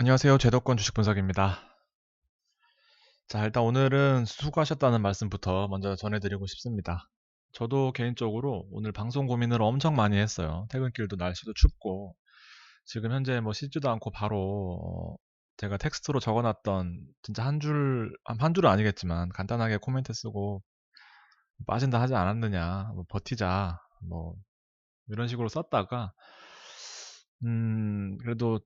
안녕하세요. 제도권 주식 분석입니다. 자, 일단 오늘은 수고하셨다는 말씀부터 먼저 전해드리고 싶습니다. 저도 개인적으로 오늘 방송 고민을 엄청 많이 했어요. 퇴근길도 날씨도 춥고, 지금 현재 뭐 씻지도 않고 바로 어, 제가 텍스트로 적어놨던 진짜 한 줄, 한 줄은 아니겠지만 간단하게 코멘트 쓰고 빠진다 하지 않았느냐, 뭐 버티자, 뭐 이런 식으로 썼다가, 음, 그래도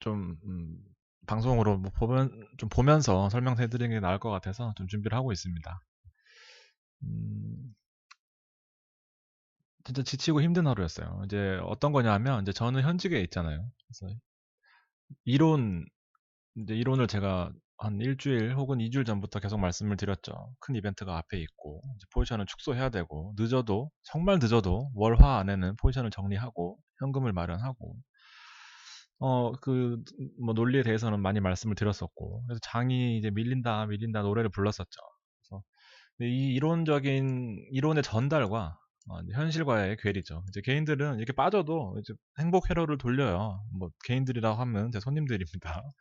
좀 음, 방송으로 뭐 보면 좀 보면서 설명해 드리는 게 나을 것 같아서 좀 준비를 하고 있습니다. 음, 진짜 지치고 힘든 하루였어요. 이제 어떤 거냐면 이제 저는 현직에 있잖아요. 그래서 이론 이제 이론을 제가 한 일주일 혹은 이주일 전부터 계속 말씀을 드렸죠. 큰 이벤트가 앞에 있고 포지션을 축소해야 되고 늦어도 정말 늦어도 월화 안에는 포지션을 정리하고 현금을 마련하고 어, 그, 뭐, 논리에 대해서는 많이 말씀을 드렸었고, 그래서 장이 이제 밀린다, 밀린다 노래를 불렀었죠. 그래서, 이 이론적인, 이론의 전달과, 어, 현실과의 괴리죠. 이제 개인들은 이렇게 빠져도 이제 행복 회로를 돌려요. 뭐, 개인들이라고 하면 제 손님들입니다.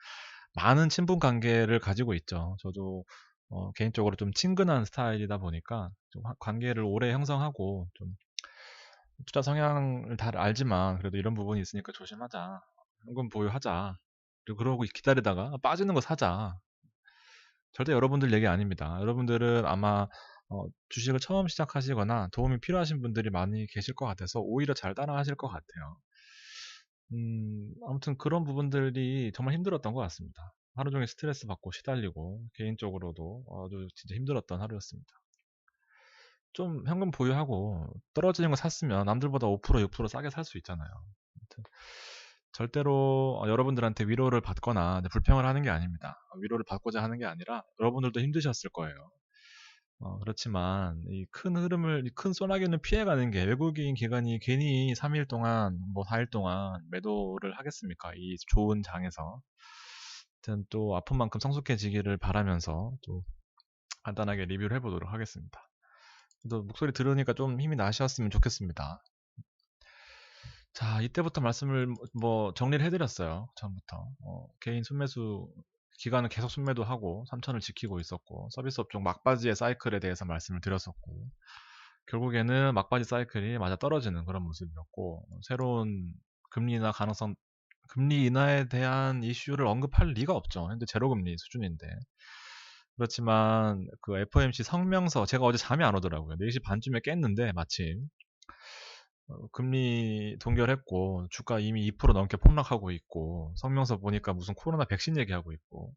많은 친분 관계를 가지고 있죠. 저도, 어, 개인적으로 좀 친근한 스타일이다 보니까, 좀 관계를 오래 형성하고, 좀, 투자 성향을 다 알지만, 그래도 이런 부분이 있으니까 조심하자. 현금 보유하자. 그러고 기다리다가 빠지는 거 사자. 절대 여러분들 얘기 아닙니다. 여러분들은 아마 어, 주식을 처음 시작하시거나 도움이 필요하신 분들이 많이 계실 것 같아서 오히려 잘 따라 하실 것 같아요. 음, 아무튼 그런 부분들이 정말 힘들었던 것 같습니다. 하루 종일 스트레스 받고 시달리고 개인적으로도 아주 진짜 힘들었던 하루였습니다. 좀 현금 보유하고 떨어지는 거 샀으면 남들보다 5% 6% 싸게 살 수 있잖아요. 아무튼 절대로 어, 여러분들한테 위로를 받거나 불평을 하는 게 아닙니다. 위로를 받고자 하는 게 아니라 여러분들도 힘드셨을 거예요. 어, 그렇지만 이 큰 흐름을 큰 소나기는 피해가는 게 외국인 기관이 괜히 3일 동안 뭐 4일 동안 매도를 하겠습니까? 이 좋은 장에서 하여튼 또 아픈 만큼 성숙해지기를 바라면서 또 간단하게 리뷰를 해보도록 하겠습니다. 또 목소리 들으니까 좀 힘이 나셨으면 좋겠습니다. 자, 이때부터 말씀을 뭐, 뭐 정리를 해드렸어요. 처음부터. 어, 개인 순매수 기간은 계속 순매도 하고 3천을 지키고 있었고 서비스 업종 막바지의 사이클에 대해서 말씀을 드렸었고 결국에는 막바지 사이클이 맞아 떨어지는 그런 모습이었고 새로운 금리 인하 가능성 금리 인하에 대한 이슈를 언급할 리가 없죠. 현재 제로 금리 수준인데 그렇지만 그 FOMC 성명서 제가 어제 잠이 안 오더라고요. 4시 반쯤에 깼는데 마침 어, 금리 동결했고 주가 이미 2% 넘게 폭락하고 있고 성명서 보니까 무슨 코로나 백신 얘기하고 있고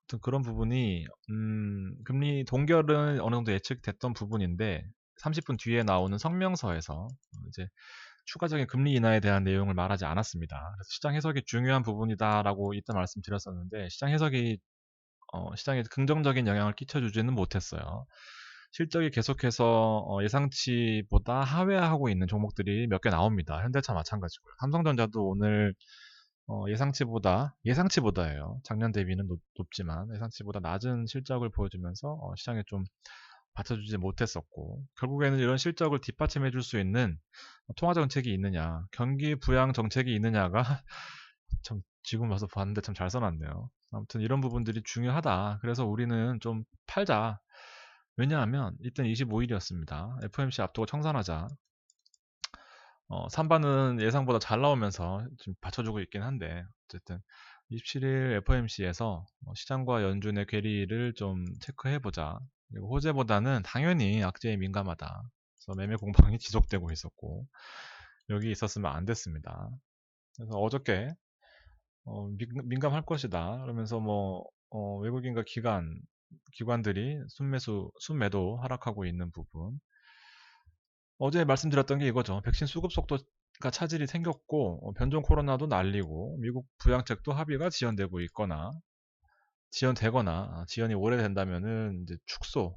아무튼 그런 부분이 음, 금리 동결은 어느 정도 예측됐던 부분인데 30분 뒤에 나오는 성명서에서 이제 추가적인 금리 인하에 대한 내용을 말하지 않았습니다. 그래서 시장 해석이 중요한 부분이다라고 이때 말씀드렸었는데 시장 해석이 어, 시장에 긍정적인 영향을 끼쳐주지는 못했어요. 실적이 계속해서 어, 예상치보다 하회하고 있는 종목들이 몇 개 나옵니다. 현대차 마찬가지고요. 삼성전자도 오늘 어, 예상치보다 예상치보다예요. 작년 대비는 높, 지만 예상치보다 낮은 실적을 보여주면서 어, 시장에 좀 받쳐주지 못했었고 결국에는 이런 실적을 뒷받침해 줄 수 있는 통화 정책이 있느냐 경기 부양 정책이 있느냐가 참 지금 와서 봤는데 참 잘 써놨네요. 아무튼 이런 부분들이 중요하다. 그래서 우리는 좀 팔자. 왜냐하면 이때는 25일이었습니다. FOMC 앞두고 청산하자. 어, 3반은 예상보다 잘 나오면서 좀 받쳐주고 있긴 한데 어쨌든 27일 FOMC에서 뭐 시장과 연준의 괴리를 좀 체크해보자. 그리고 호재보다는 당연히 악재에 민감하다. 그래서 매매 공방이 지속되고 있었고 여기 있었으면 안 됐습니다. 그래서 어저께 어, 민, 감할 것이다. 그러면서 뭐 어, 외국인과 기관 기관들이 순매수, 순매도 하락하고 있는 부분. 어제 말씀드렸던 게 이거죠. 백신 수급 속도가 차질이 생겼고 어, 변종 코로나도 날리고 미국 부양책도 합의가 지연되고 있거나 지연되거나 아, 지연이 오래된다면은 이제 축소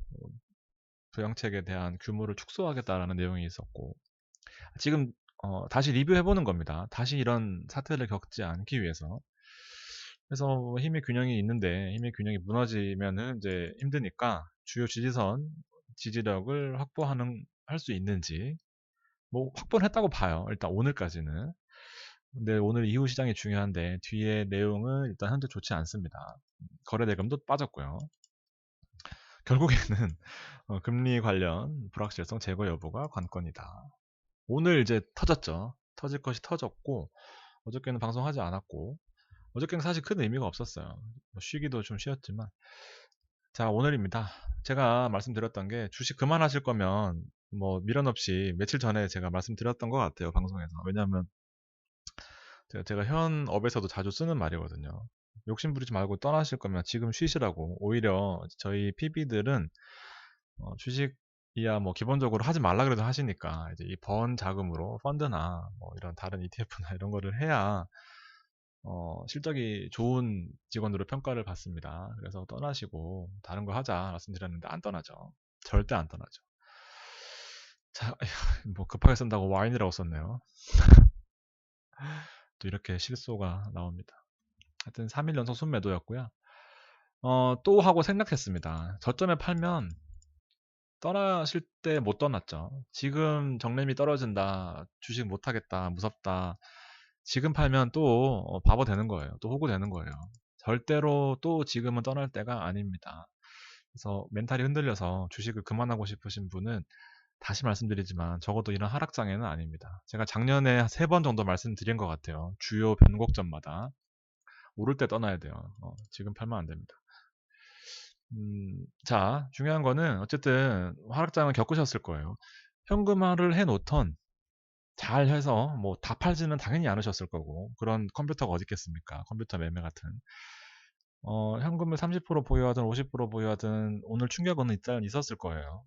부양책에 대한 규모를 축소하겠다라는 내용이 있었고 지금 어, 다시 리뷰해보는 겁니다. 다시 이런 사태를 겪지 않기 위해서 그래서 뭐 힘의 균형이 있는데 힘의 균형이 무너지면은 이제 힘드니까 주요 지지선 지지력을 확보하는 할 수 있는지 뭐 확보를 했다고 봐요. 일단 오늘까지는 근데 오늘 이후 시장이 중요한데 뒤에 내용은 일단 현재 좋지 않습니다. 거래 대금도 빠졌고요. 결국에는 어, 금리 관련 불확실성 제거 여부가 관건이다. 오늘 이제 터졌죠. 터질 것이 터졌고 어저께는 방송하지 않았고 어저께는 사실 큰 의미가 없었어요. 뭐 쉬기도 좀 쉬었지만 자 오늘입니다. 제가 말씀드렸던 게 주식 그만하실 거면 뭐 미련 없이 며칠 전에 제가 말씀드렸던 것 같아요 방송에서 왜냐하면 제가, 제가 현 업에서도 자주 쓰는 말이거든요. 욕심 부리지 말고 떠나실 거면 지금 쉬시라고 오히려 저희 PB들은 어, 주식이야 뭐 기본적으로 하지 말라 그래도 하시니까 이제 이 번 자금으로 펀드나 뭐 이런 다른 ETF나 이런 거를 해야 어, 실적이 좋은 직원으로 평가를 받습니다. 그래서 떠나시고 다른 거 하자 말씀드렸는데 안 떠나죠. 절대 안 떠나죠. 자, 뭐 급하게 쓴다고 와인이라고 썼네요. 또 이렇게 실소가 나옵니다. 하여튼 3일 연속 순매도였고요. 어, 또 하고 생각했습니다. 저점에 팔면 떠나실 때 못 떠났죠. 지금 정렘이 떨어진다, 주식 못하겠다, 무섭다, 지금 팔면 또 어, 바보 되는 거예요. 또 호구 되는 거예요. 절대로 또 지금은 떠날 때가 아닙니다. 그래서 멘탈이 흔들려서 주식을 그만하고 싶으신 분은 다시 말씀드리지만 적어도 이런 하락장에는 아닙니다. 제가 작년에 세 번 정도 말씀드린 것 같아요. 주요 변곡점마다 오를 때 떠나야 돼요. 어, 지금 팔면 안 됩니다. 음, 자, 중요한 거는 어쨌든 하락장을 겪으셨을 거예요. 현금화를 해놓던 잘 해서 뭐 다 팔지는 당연히 않으셨을 거고 그런 컴퓨터가 어디 있겠습니까? 컴퓨터 매매 같은 어, 현금을 30% 보유하든 50% 보유하든 오늘 충격은 일단 있었을 거예요.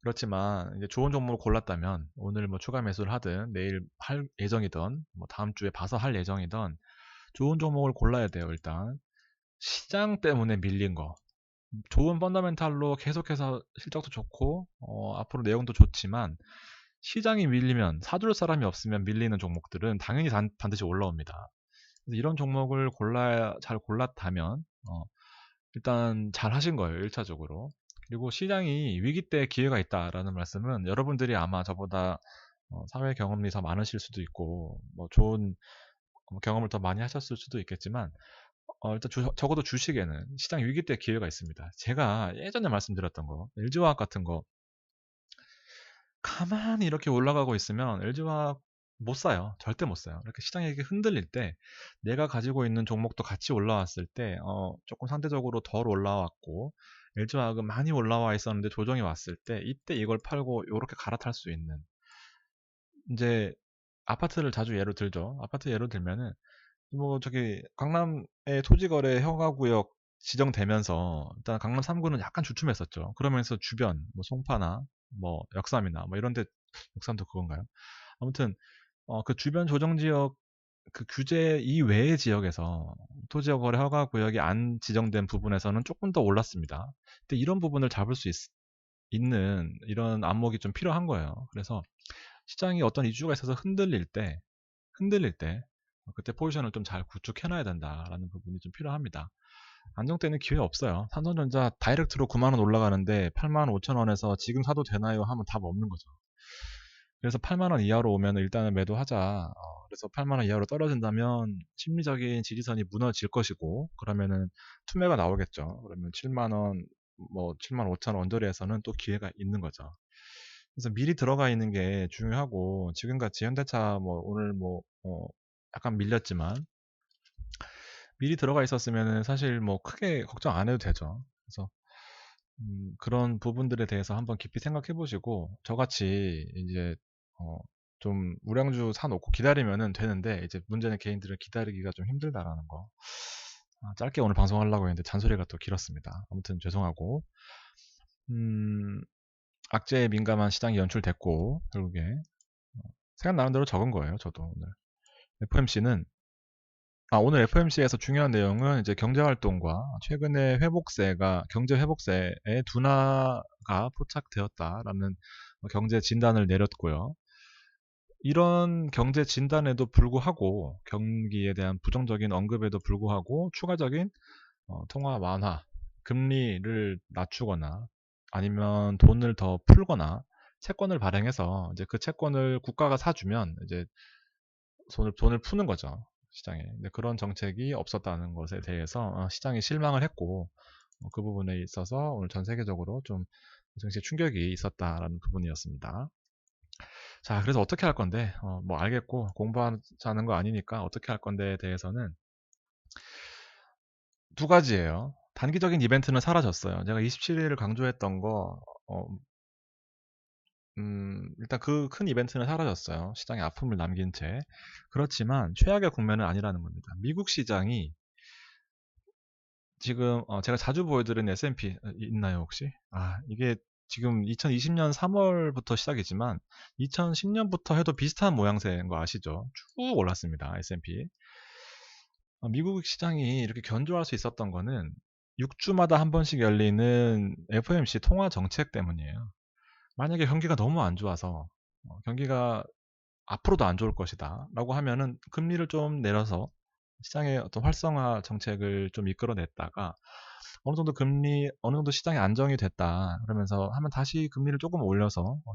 그렇지만 이제 좋은 종목을 골랐다면 오늘 뭐 추가 매수를 하든 내일 할 예정이든 뭐 다음 주에 봐서 할 예정이든 좋은 종목을 골라야 돼요. 일단 시장 때문에 밀린 거 좋은 펀더멘탈로 계속해서 실적도 좋고 어, 앞으로 내용도 좋지만 시장이 밀리면 사줄 사람이 없으면 밀리는 종목들은 당연히 단, 반드시 올라옵니다. 이런 종목을 골라 잘 골랐다면 어, 일단 잘 하신 거예요. 1차적으로. 그리고 시장이 위기 때 기회가 있다라는 말씀은 여러분들이 아마 저보다 어, 사회 경험이 더 많으실 수도 있고 뭐 좋은 뭐 경험을 더 많이 하셨을 수도 있겠지만 어, 일단 주, 적어도 주식에는 시장 위기 때 기회가 있습니다. 제가 예전에 말씀드렸던 거 LG화학 같은 거 가만히 이렇게 올라가고 있으면 LG화학 못 사요. 절대 못 사요. 이렇게 시장이 이렇게 흔들릴 때 내가 가지고 있는 종목도 같이 올라왔을 때 어, 조금 상대적으로 덜 올라왔고 LG화학은 많이 올라와 있었는데 조정이 왔을 때 이때 이걸 팔고 이렇게 갈아탈 수 있는 이제 아파트를 자주 예로 들죠. 아파트 예로 들면은 뭐 저기 강남의 토지거래 허가구역 지정되면서 일단 강남 3구는 약간 주춤했었죠. 그러면서 주변 뭐 송파나 뭐 역삼이나 뭐 이런 데 역삼도 그건가요? 아무튼 어, 그 주변 조정 지역 그 규제 이외의 지역에서 토지역 거래 허가 구역이 안 지정된 부분에서는 조금 더 올랐습니다. 근데 이런 부분을 잡을 수 있, 있는 이런 안목이 좀 필요한 거예요. 그래서 시장이 어떤 이슈가 있어서 흔들릴 때, 흔들릴 때, 그때 포지션을 좀 잘 구축해놔야 된다라는 부분이 좀 필요합니다. 안정 때는 기회 없어요. 삼성전자 다이렉트로 9만원 올라가는데 8만 5천원에서 지금 사도 되나요? 하면 답 없는 거죠. 그래서 8만원 이하로 오면 일단은 매도하자. 어, 그래서 8만원 이하로 떨어진다면 심리적인 지지선이 무너질 것이고 그러면은 투매가 나오겠죠. 그러면 7만원, 뭐 7만 5천원 언저리에서는 또 기회가 있는 거죠. 그래서 미리 들어가 있는 게 중요하고 지금같이 현대차 뭐 오늘 뭐 어, 약간 밀렸지만 미리 들어가 있었으면 사실 뭐 크게 걱정 안 해도 되죠. 그래서 음, 그런 부분들에 대해서 한번 깊이 생각해 보시고 저같이 이제 어, 좀 우량주 사놓고 기다리면은 되는데 이제 문제는 개인들은 기다리기가 좀 힘들다라는 거. 아, 짧게 오늘 방송하려고 했는데 잔소리가 또 길었습니다. 아무튼 죄송하고 음, 악재에 민감한 시장이 연출됐고 결국에 어, 생각나는 대로 적은 거예요. 저도 오늘 FMC는 아, 오늘 FMC에서 중요한 내용은 이제 경제활동과 최근에 회복세가, 경제 회복세의 둔화가 포착되었다라는 경제 진단을 내렸고요. 이런 경제 진단에도 불구하고 경기에 대한 부정적인 언급에도 불구하고 추가적인 어, 통화 완화, 금리를 낮추거나 아니면 돈을 더 풀거나 채권을 발행해서 이제 그 채권을 국가가 사주면 이제 손을 돈을 푸는 거죠 시장에. 근데 그런 정책이 없었다는 것에 대해서 어, 시장이 실망을 했고 어, 그 부분에 있어서 오늘 전 세계적으로 좀 증시 충격이 있었다라는 부분이었습니다. 자, 그래서 어떻게 할 건데, 어, 뭐 알겠고, 공부하자는 거 아니니까 어떻게 할 건데에 대해서는 두 가지예요. 단기적인 이벤트는 사라졌어요. 제가 27일을 강조했던 거, 어, 음, 일단 그 큰 이벤트는 사라졌어요. 시장에 아픔을 남긴 채. 그렇지만 최악의 국면은 아니라는 겁니다. 미국 시장이 지금 어, 제가 자주 보여드린 S&P 어, 있나요 혹시? 아 이게 지금 2020년 3월부터 시작이지만 2010년부터 해도 비슷한 모양새인 거 아시죠? 쭉 올랐습니다. S&P. 어, 미국 시장이 이렇게 견조할 수 있었던 거는 6주마다 한 번씩 열리는 FOMC 통화 정책 때문이에요. 만약에 경기가 너무 안 좋아서 어, 경기가 앞으로도 안 좋을 것이다 라고 하면은 금리를 좀 내려서 시장의 어떤 활성화 정책을 좀 이끌어냈다가 어느 정도 금리 어느 정도 시장이 안정이 됐다 그러면서 하면 다시 금리를 조금 올려서 어,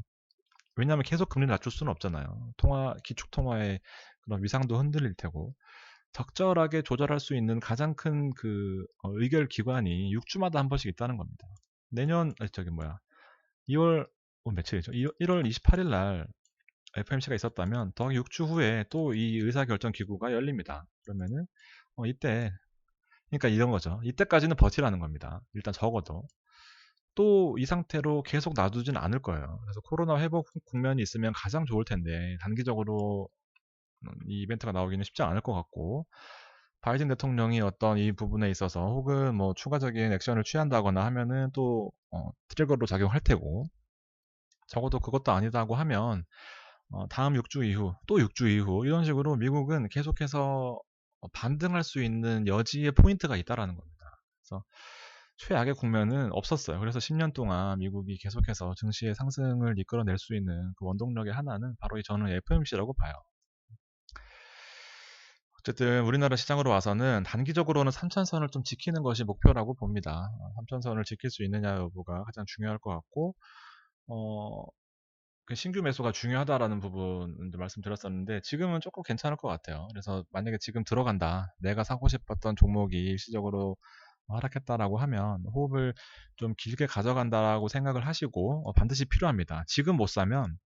왜냐하면 계속 금리를 낮출 수는 없잖아요. 통화 기축 통화의 그런 위상도 흔들릴 테고 적절하게 조절할 수 있는 가장 큰그 어, 의결 기관이 6주마다 한 번씩 있다는 겁니다. 내년 저기 뭐야 2월 어, 며칠이죠 1월 28일 날 FMC가 있었다면 더하기 6주 후에 또 이 의사결정 기구가 열립니다. 그러면은 어, 이때 그러니까 이런 거죠. 이때까지는 버티라는 겁니다. 일단 적어도 또 이 상태로 계속 놔두진 않을 거예요. 그래서 코로나 회복 국면이 있으면 가장 좋을 텐데 단기적으로 음, 이 이벤트가 나오기는 쉽지 않을 것 같고 바이든 대통령이 어떤 이 부분에 있어서 혹은 뭐 추가적인 액션을 취한다거나 하면은 또 어, 트리거로 작용할 테고 적어도 그것도 아니다고 하면 어, 다음 6주 이후, 또 6주 이후 이런 식으로 미국은 계속해서 어, 반등할 수 있는 여지의 포인트가 있다라는 겁니다. 그래서 최악의 국면은 없었어요. 그래서 10년 동안 미국이 계속해서 증시의 상승을 이끌어낼 수 있는 그 원동력의 하나는 바로 이 저는 FMC라고 봐요. 어쨌든 우리나라 시장으로 와서는 단기적으로는 3천선을 좀 지키는 것이 목표라고 봅니다. 3천선을 지킬 수 있느냐 여부가 가장 중요할 것 같고 어, 그 신규 매수가 중요하다라는 부분도 말씀드렸었는데 지금은 조금 괜찮을 것 같아요. 그래서 만약에 지금 들어간다, 내가 사고 싶었던 종목이 일시적으로 하락했다라고 하면 호흡을 좀 길게 가져간다라고 생각을 하시고 어, 반드시 필요합니다. 지금 못 사면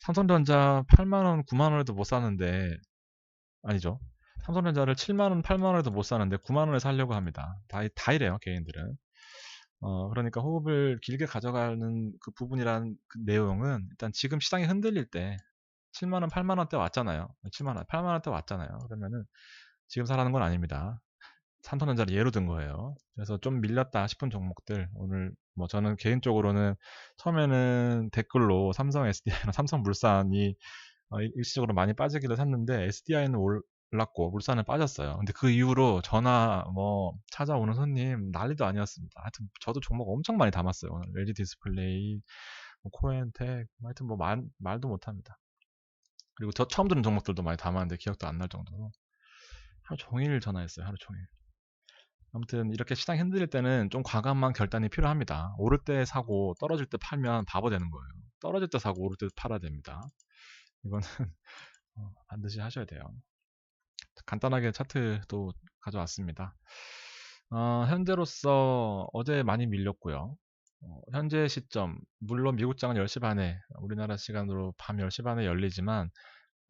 삼성전자 8만 원, 9만 원에도 못 사는데 아니죠. 삼성전자를 7만 원, 8만 원에도 못 사는데 9만 원에 살려고 합니다. 다, 다 이래요, 개인들은. 어, 그러니까 호흡을 길게 가져가는 그 부분이란 그 내용은 일단 지금 시장이 흔들릴 때 7만원, 8만원대 왔잖아요. 7만원, 8만원대 왔잖아요. 그러면은 지금 사라는 건 아닙니다. 삼성전자를 예로 든 거예요. 그래서 좀 밀렸다 싶은 종목들 오늘 뭐 저는 개인적으로는 처음에는 댓글로 삼성 SDI나 삼성물산이 어, 일시적으로 많이 빠지기를 샀는데 SDI는 올, 올랐고 물산은 빠졌어요. 근데 그 이후로 전화 뭐 찾아오는 손님 난리도 아니었습니다. 하여튼 저도 종목 엄청 많이 담았어요. 오늘 LG 디스플레이, 뭐 코엔텍, 뭐 하여튼 뭐 말, 말도 못합니다. 그리고 저 처음 들은 종목들도 많이 담았는데 기억도 안 날 정도로 하루 종일 전화했어요. 하루 종일. 아무튼 이렇게 시장 흔들릴 때는 좀 과감한 결단이 필요합니다. 오를 때 사고 떨어질 때 팔면 바보 되는 거예요. 떨어질 때 사고 오를 때 팔아야 됩니다. 이거는 어, 반드시 하셔야 돼요. 간단하게 차트도 가져왔습니다. 어, 현재로서 어제 많이 밀렸고요. 어, 현재 시점, 물론 미국장은 10시 반에, 우리나라 시간으로 밤 10시 반에 열리지만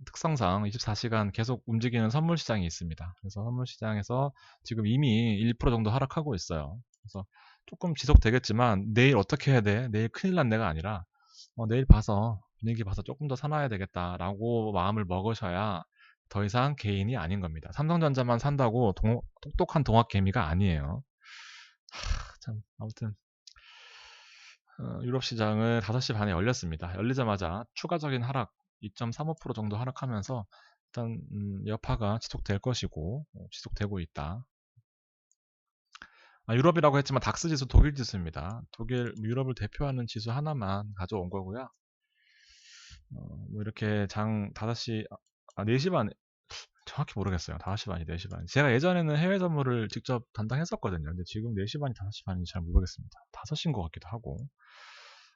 특성상 24시간 계속 움직이는 선물 시장이 있습니다. 그래서 선물 시장에서 지금 이미 1% 정도 하락하고 있어요. 그래서 조금 지속되겠지만 내일 어떻게 해야 돼? 내일 큰일 난 내가 아니라 어, 내일 봐서 분위기 봐서 조금 더 사놔야 되겠다라고 마음을 먹으셔야 더 이상 개인이 아닌 겁니다. 삼성전자만 산다고 동, 똑똑한 동학개미가 아니에요. 하, 참 아무튼 어, 유럽 시장은 5시 반에 열렸습니다. 열리자마자 추가적인 하락 2.35% 정도 하락하면서 일단 음, 여파가 지속될 것이고 어, 지속되고 있다. 아, 유럽이라고 했지만 닥스 지수 독일 지수입니다. 독일 유럽을 대표하는 지수 하나만 가져온 거고요. 어, 뭐 이렇게 장 5시 아, 4시 반 정확히 모르겠어요. 5시 반이 4시 반. 제가 예전에는 해외 선물을 직접 담당했었거든요. 근데 지금 4시 반이 5시 반인지 잘 모르겠습니다. 5시인 것 같기도 하고.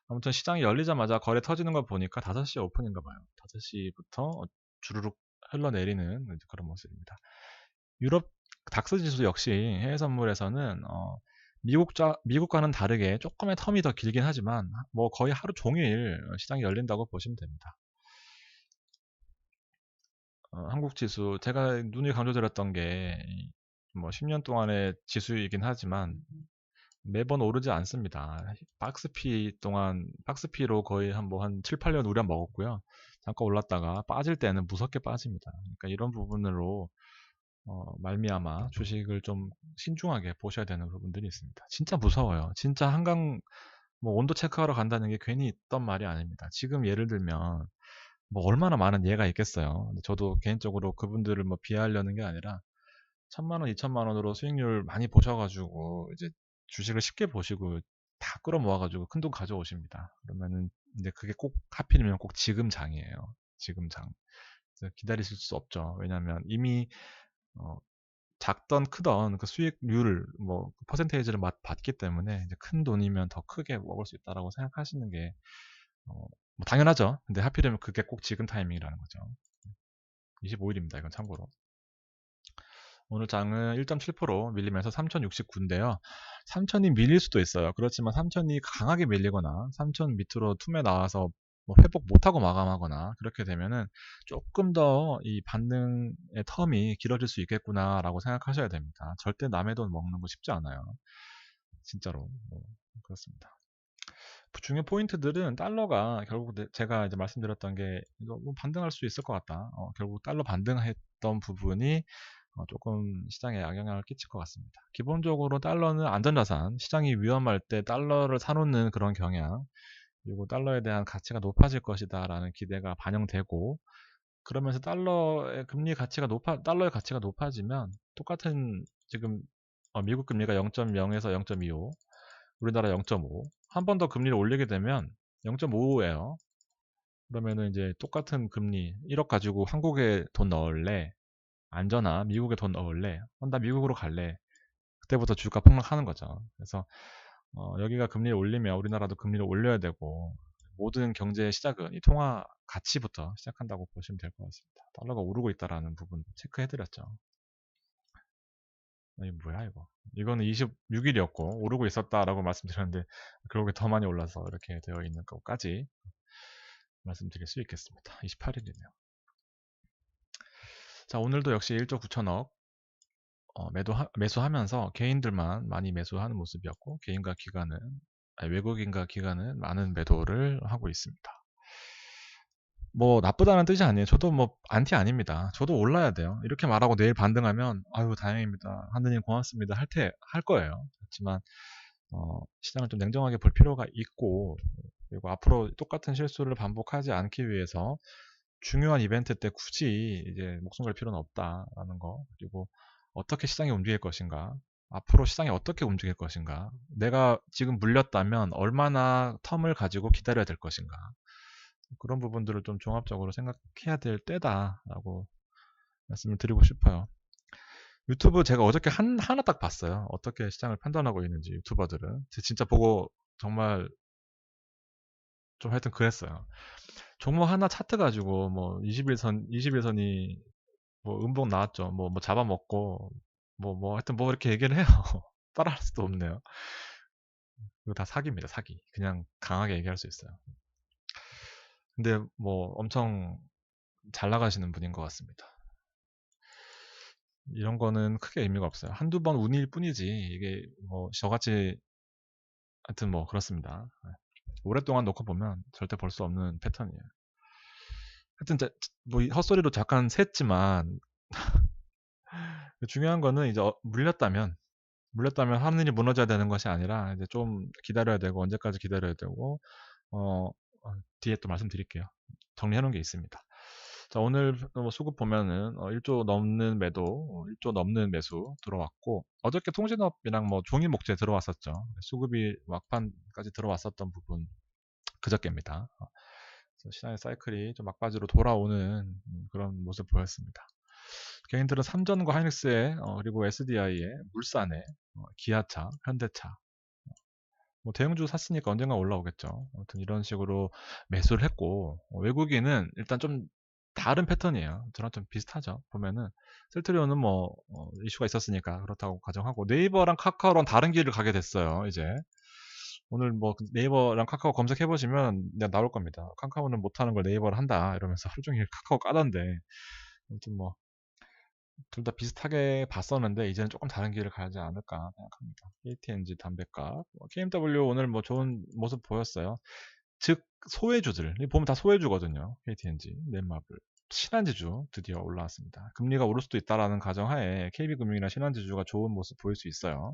아무튼 시장이 열리자마자 거래 터지는 걸 보니까 5시에 오픈인가 봐요. 5시부터 주르륵 흘러내리는 그런 모습입니다. 유럽 닥스 지수 역시 해외 선물에서는 어, 미국 자, 미국과는 다르게 조금의 텀이 더 길긴 하지만 뭐 거의 하루 종일 시장이 열린다고 보시면 됩니다. 어, 한국 지수 제가 눈이 강조드렸던 게 뭐 10년 동안의 지수이긴 하지만 매번 오르지 않습니다. 박스피 동안 박스피로 거의 한뭐 한 7, 8년 우려 먹었고요. 잠깐 올랐다가 빠질 때는 무섭게 빠집니다. 그러니까 이런 부분으로 어, 말미암아 주식을 좀 신중하게 보셔야 되는 부분들이 있습니다. 진짜 무서워요. 진짜 한강 뭐 온도 체크하러 간다는 게 괜히 있던 말이 아닙니다. 지금 예를 들면 뭐 얼마나 많은 예가 있겠어요. 저도 개인적으로 그분들을 뭐 비하하려는 게 아니라 천만 원, 이천만 원으로 수익률 많이 보셔가지고 이제 주식을 쉽게 보시고 다 끌어모아가지고 큰 돈 가져오십니다. 그러면은 근데 그게 꼭 하필이면 꼭 지금 장이에요. 지금 장. 기다리실 수 없죠. 왜냐하면 이미 어, 작던 크던 그 수익률 뭐 퍼센테이지를 받기 때문에 큰 돈이면 더 크게 먹을 수 있다라고 생각하시는 게 어, 뭐 당연하죠. 근데 하필이면 그게 꼭 지금 타이밍이라는 거죠. 25일입니다. 이건 참고로. 오늘 장은 1.7% 밀리면서 3069인데요. 3000이 밀릴 수도 있어요. 그렇지만 3000이 강하게 밀리거나 3000 밑으로 툼에 나와서 뭐 회복 못하고 마감하거나 그렇게 되면은 조금 더 이 반등의 텀이 길어질 수 있겠구나라고 생각하셔야 됩니다. 절대 남의 돈 먹는 거 쉽지 않아요. 진짜로 뭐 그렇습니다. 중요 포인트들은 달러가 결국 제가 이제 말씀드렸던 게 이거 뭐 반등할 수 있을 것 같다. 어, 결국 달러 반등했던 부분이 어, 조금 시장에 악영향을 끼칠 것 같습니다. 기본적으로 달러는 안전자산, 시장이 위험할 때 달러를 사놓는 그런 경향, 그리고 달러에 대한 가치가 높아질 것이다 라는 기대가 반영되고 그러면서 달러의 금리 가치가 높아 달러의 가치가 높아지면 똑같은 지금 어, 미국 금리가 0.0에서 0.25 우리나라 0.5 한 번 더 금리를 올리게 되면 0.55예요. 그러면은 이제 똑같은 금리 1억 가지고 한국에 돈 넣을래? 안전하? 미국에 돈 넣을래? 어, 나 미국으로 갈래. 그때부터 주가 폭락하는 거죠. 그래서 어, 여기가 금리를 올리면 우리나라도 금리를 올려야 되고 모든 경제의 시작은 이 통화 가치부터 시작한다고 보시면 될 것 같습니다. 달러가 오르고 있다라는 부분 체크해드렸죠. 이 뭐야 이거? 이거는 26일이었고 오르고 있었다라고 말씀드렸는데 그러게 더 많이 올라서 이렇게 되어 있는 것까지 말씀드릴 수 있겠습니다. 28일이네요. 자 오늘도 역시 1조 9천억 어, 매도 매수하면서 개인들만 많이 매수하는 모습이었고 개인과 기관은 외국인과 기관은 많은 매도를 하고 있습니다. 뭐 나쁘다는 뜻이 아니에요. 저도 뭐 안티 아닙니다. 저도 올라야 돼요. 이렇게 말하고 내일 반등하면 아유 다행입니다. 하느님 고맙습니다. 할 테 할 거예요. 그렇지만 어, 시장을 좀 냉정하게 볼 필요가 있고 그리고 앞으로 똑같은 실수를 반복하지 않기 위해서 중요한 이벤트 때 굳이 이제 목숨 걸 필요는 없다라는 거 그리고 어떻게 시장이 움직일 것인가, 앞으로 시장이 어떻게 움직일 것인가, 내가 지금 물렸다면 얼마나 텀을 가지고 기다려야 될 것인가, 그런 부분들을 좀 종합적으로 생각해야 될 때다라고 말씀을 드리고 싶어요. 유튜브 제가 어저께 한, 하나 딱 봤어요. 어떻게 시장을 판단하고 있는지 유튜버들은. 진짜 보고 정말 좀 하여튼 그랬어요. 종목 하나 차트 가지고 뭐 21선, 21선이 뭐 음봉 나왔죠. 뭐, 뭐 잡아먹고 뭐, 뭐 하여튼 뭐 이렇게 얘기를 해요. 따라할 수도 없네요. 이거 다 사기입니다. 사기. 그냥 강하게 얘기할 수 있어요. 근데 뭐 엄청 잘 나가시는 분인 것 같습니다. 이런 거는 크게 의미가 없어요. 한두 번 운일 뿐이지 이게 뭐 저같이 하여튼 뭐 그렇습니다. 오랫동안 놓고 보면 절대 볼 수 없는 패턴이에요. 하여튼 자, 뭐 헛소리로 잠깐 샜지만 중요한 거는 이제 어, 물렸다면 물렸다면 하늘이 무너져야 되는 것이 아니라 이제 좀 기다려야 되고 언제까지 기다려야 되고 어, 어 뒤에 또 말씀드릴게요. 정리해 놓은 게 있습니다. 자, 오늘 뭐 수급 보면은 어, 1조 넘는 매도, 1조 넘는 매수 들어왔고 어저께 통신업이랑 뭐 종이 목재 들어왔었죠. 수급이 막판까지 들어왔었던 부분 그저께입니다. 어, 시장의 사이클이 좀 막바지로 돌아오는 음, 그런 모습 보였습니다. 개인들은 삼전과 하이닉스에 어, 그리고 SDI에 물산에 어, 기아차, 현대차 뭐 대형주 샀으니까 언젠가 올라오겠죠. 아무튼 이런 식으로 매수를 했고 어, 외국인은 일단 좀 다른 패턴이에요. 저랑 좀 비슷하죠. 보면은 셀트리온은 뭐 어, 이슈가 있었으니까 그렇다고 가정하고 네이버랑 카카오랑 다른 길을 가게 됐어요. 이제 오늘 뭐 네이버랑 카카오 검색해 보시면 나올 겁니다. 카카오는 못하는 걸 네이버를 한다 이러면서 하루 종일 카카오 까던데 아무튼 뭐 둘 다 비슷하게 봤었는데 이제는 조금 다른 길을 가지 않을까 생각합니다. KTNG 담배값, 뭐 KMW 오늘 뭐 좋은 모습 보였어요. 즉 소외주들 보면 다 소외주거든요. KTNG, 넷마블, 신한지주 드디어 올라왔습니다. 금리가 오를 수도 있다라는 가정하에 KB금융이나 신한지주가 좋은 모습 보일 수 있어요.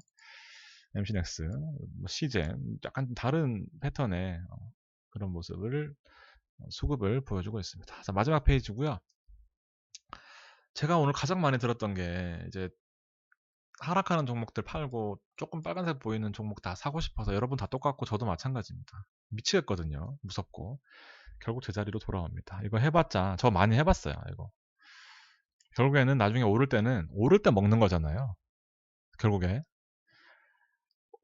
MC넥스, 뭐 CJ 약간 다른 패턴의 어, 그런 모습을 어, 수급을 보여주고 있습니다. 자, 마지막 페이지고요. 제가 오늘 가장 많이 들었던 게 이제 하락하는 종목들 팔고 조금 빨간색 보이는 종목 다 사고 싶어서 여러분 다 똑같고 저도 마찬가지입니다. 미치겠거든요. 무섭고. 결국 제자리로 돌아옵니다. 이거 해봤자 저 많이 해봤어요. 이거. 결국에는 나중에 오를 때는 오를 때 먹는 거잖아요. 결국에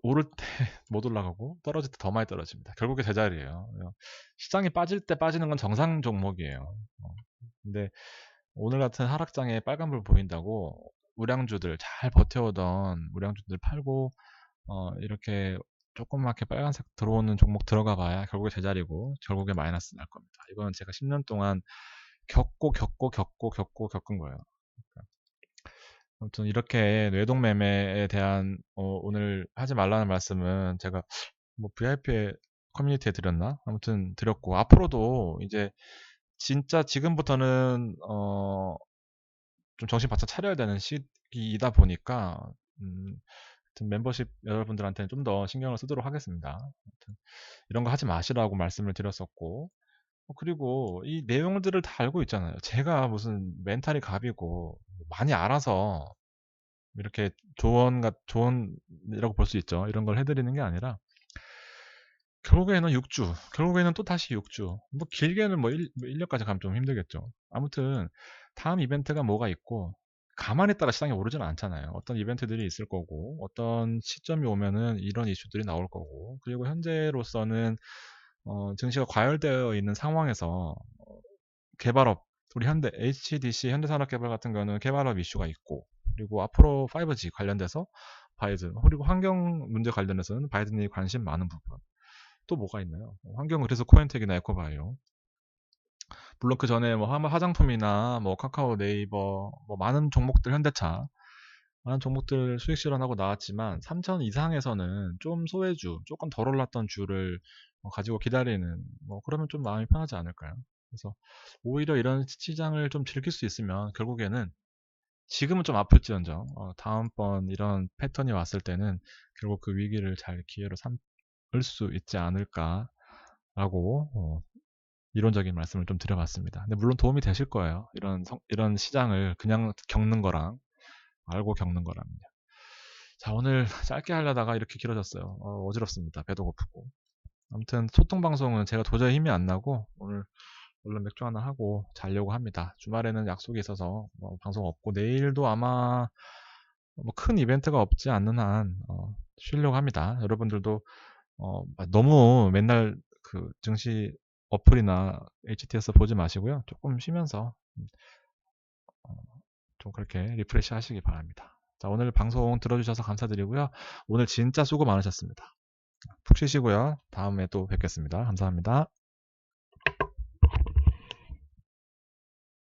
오를 때 못 올라가고 떨어질 때 더 많이 떨어집니다. 결국에 제자리예요. 시장이 빠질 때 빠지는 건 정상 종목이에요. 어. 근데 오늘 같은 하락장에 빨간불 보인다고 우량주들 잘 버텨오던 우량주들 팔고 어, 이렇게 조그맣게 빨간색 들어오는 종목 들어가 봐야 결국에 제자리고 결국에 마이너스 날 겁니다. 이건 제가 10년 동안 겪고 겪고 겪고 겪고 겪은 거예요. 그러니까 아무튼 이렇게 뇌동매매에 대한 어, 오늘 하지 말라는 말씀은 제가 뭐 VIP 커뮤니티에 드렸나? 아무튼 드렸고 앞으로도 이제 진짜 지금부터는 어, 좀 정신 바짝 차려야 되는 시기이다 보니까 음, 멤버십 여러분들한테는 좀 더 신경을 쓰도록 하겠습니다. 이런 거 하지 마시라고 말씀을 드렸었고 어, 그리고 이 내용들을 다 알고 있잖아요. 제가 무슨 멘탈이 갑이고 많이 알아서 이렇게 조언 같 조언이라고 볼 수 있죠. 이런 걸 해드리는 게 아니라 결국에는 6주, 결국에는 또 다시 6주. 뭐 길게는 뭐 1, 1년까지 뭐 가면 좀 힘들겠죠. 아무튼 다음 이벤트가 뭐가 있고 가만히 있다가 시장이 오르지는 않잖아요. 어떤 이벤트들이 있을 거고 어떤 시점이 오면은 이런 이슈들이 나올 거고 그리고 현재로서는 어, 증시가 과열되어 있는 상황에서 어, 개발업 우리 현대 HDC 현대산업개발 같은 경우는 개발업 이슈가 있고 그리고 앞으로 5G 관련돼서 바이든 그리고 환경 문제 관련해서는 바이든이 관심 많은 부분 또 뭐가 있나요? 환경 그래서 코엔텍이나 에코바이오 물론 그 전에 뭐 화장품이나 뭐 카카오 네이버 뭐 많은 종목들 현대차 많은 종목들 수익 실현하고 나왔지만 3천 이상에서는 좀 소외주 조금 덜 올랐던 주를 뭐 가지고 기다리는 뭐 그러면 좀 마음이 편하지 않을까요? 그래서 오히려 이런 시장을 좀 즐길 수 있으면 결국에는 지금은 좀 아플지언정 어, 다음번 이런 패턴이 왔을 때는 결국 그 위기를 잘 기회로 삼을 수 있지 않을까라고 어, 이론적인 말씀을 좀 드려봤습니다. 근데 물론 도움이 되실 거예요. 이런 성, 이런 시장을 그냥 겪는 거랑 알고 겪는 거랑요. 자 오늘 짧게 하려다가 이렇게 길어졌어요. 어, 어지럽습니다. 배도 고프고. 아무튼 소통 방송은 제가 도저히 힘이 안 나고 오늘 얼른 맥주 하나 하고 자려고 합니다. 주말에는 약속이 있어서 뭐 방송 없고 내일도 아마 뭐 큰 이벤트가 없지 않는 한 어, 쉬려고 합니다. 여러분들도 어, 너무 맨날 그 증시 어플이나 HTS 보지 마시고요. 조금 쉬면서 음, 어, 좀 그렇게 리프레시 하시기 바랍니다. 자, 오늘 방송 들어주셔서 감사드리고요. 오늘 진짜 수고 많으셨습니다. 푹 쉬시고요. 다음에 또 뵙겠습니다. 감사합니다.